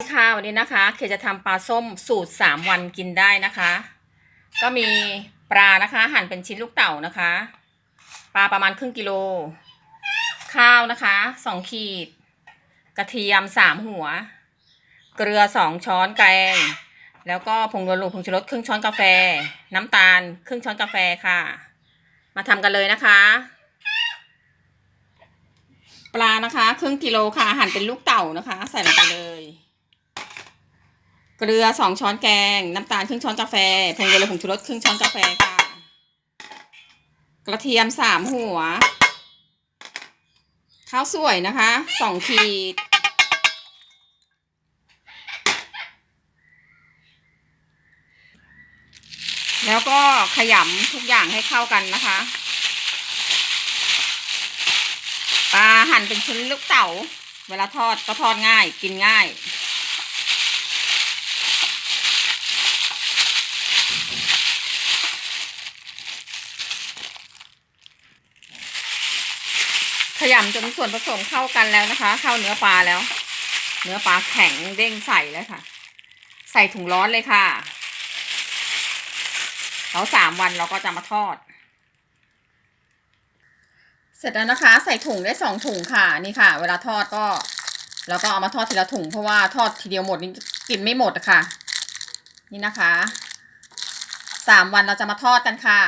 ค่ะวันนี้นะคะเคจะทำปลาส้มสูตร 3 วันกินได้นะคะ ก็มีปลานะคะ หั่นเป็นชิ้นลูกเต่านะคะ ปลาประมาณครึ่งกิโล ข้าวนะคะ 2 ขีด กระเทียม 3 หัว เกลือ 2 ช้อนแกง แล้วก็ผงนัวลูผงชูรสครึ่งช้อนกาแฟ น้ำตาลครึ่งช้อนกาแฟค่ะ มาทำกันเลยนะคะ ปลานะคะ ครึ่งกิโลค่ะหั่นเป็นลูกเต่านะคะ ใส่ลงไปเลย เกลือสองช้อนแกง น้ำตาลครึ่งช้อนกาแฟผงเกลือผงชูรสครึ่งช้อนกาแฟค่ะ กระเทียมสามหัว ข้าวสวยนะคะสองขีด แล้วก็ขยำทุกอย่างให้เข้ากันนะคะปลาหั่นเป็นชิ้นลูกเต๋า เวลาทอดก็ทอดง่าย กินง่าย ขยำจนส่วนผสมเข้ากันแล้วนะคะ เข้าเนื้อปลาแล้ว เนื้อปลาแข็งเด้งใส่เลยค่ะ ใส่ถุงร้อนเลยค่ะแล้วสามวันเราก็จะมาทอด เสร็จแล้วนะคะ ใส่ถุงได้สองถุงค่ะนี่ค่ะ เวลาทอดก็แล้วก็เอามาทอดทีละถุงเพราะว่าทอดทีเดียวหมดนี่กินไม่หมดอะค่ะ นี่นะคะสามวันเราจะมาทอดกันค่ะ